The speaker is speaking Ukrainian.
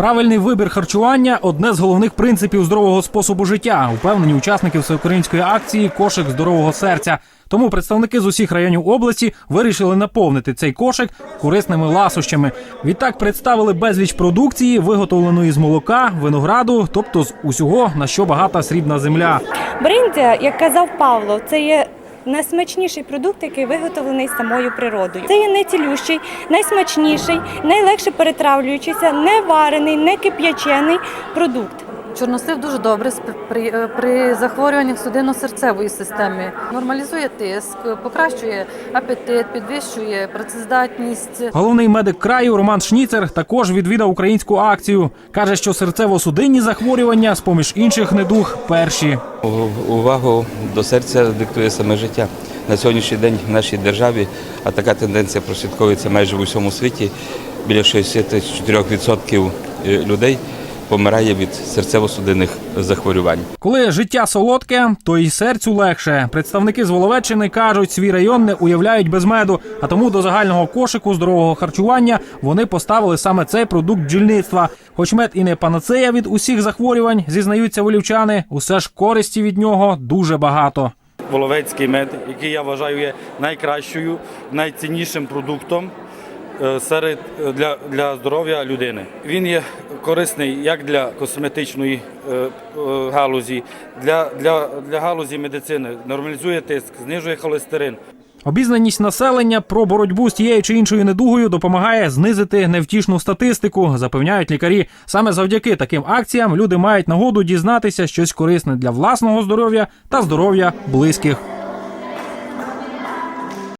Правильний вибір харчування одне з головних принципів здорового способу життя. Упевнені учасники всеукраїнської акції Кошик здорового серця. Тому представники з усіх районів області вирішили наповнити цей кошик корисними ласощами. Відтак представили безліч продукції, виготовленої з молока, винограду, тобто з усього на що багата срібна земля. Бриндя, як казав Павло, це є найсмачніший продукт, який виготовлений самою природою. Це є найцілющий, найсмачніший, найлегше перетравлюючийся, не варений, не кип'ячений продукт. Чорнослив дуже добре при, е, при захворюваннях судинно-серцевої системи. Нормалізує тиск, покращує апетит, підвищує працездатність. Головний медик краю Роман Шніцер також відвідав українську акцію. каже, що серцево-судинні захворювання, з поміж інших недуг, перші. Увагу до серця диктує саме життя. На сьогоднішній день в нашій державі, а така тенденція прослідковується майже в усьому світі, біля 64% людей помирає від серцево-судинних захворювань. Коли життя солодке, то й серцю легше. Представники з Воловеччини кажуть, свій район не уявляють без меду, а тому до загального кошику здорового харчування вони поставили саме цей продукт бджільництва. Хоч мед і не панацея від усіх захворювань, зізнаються волівчани, усе ж користі від нього дуже багато. Воловецький мед, який я вважаю є найкращою, найціннішим продуктом серед е, для, для здоров'я людини. Він є корисний як для косметичної е, е, галузі, для, для, для галузі медицини, нормалізує тиск, знижує холестерин. Обізнаність населення про боротьбу з тією чи іншою недугою допомагає знизити невтішну статистику, запевняють лікарі. Саме завдяки таким акціям люди мають нагоду дізнатися щось корисне для власного здоров'я та здоров'я близьких.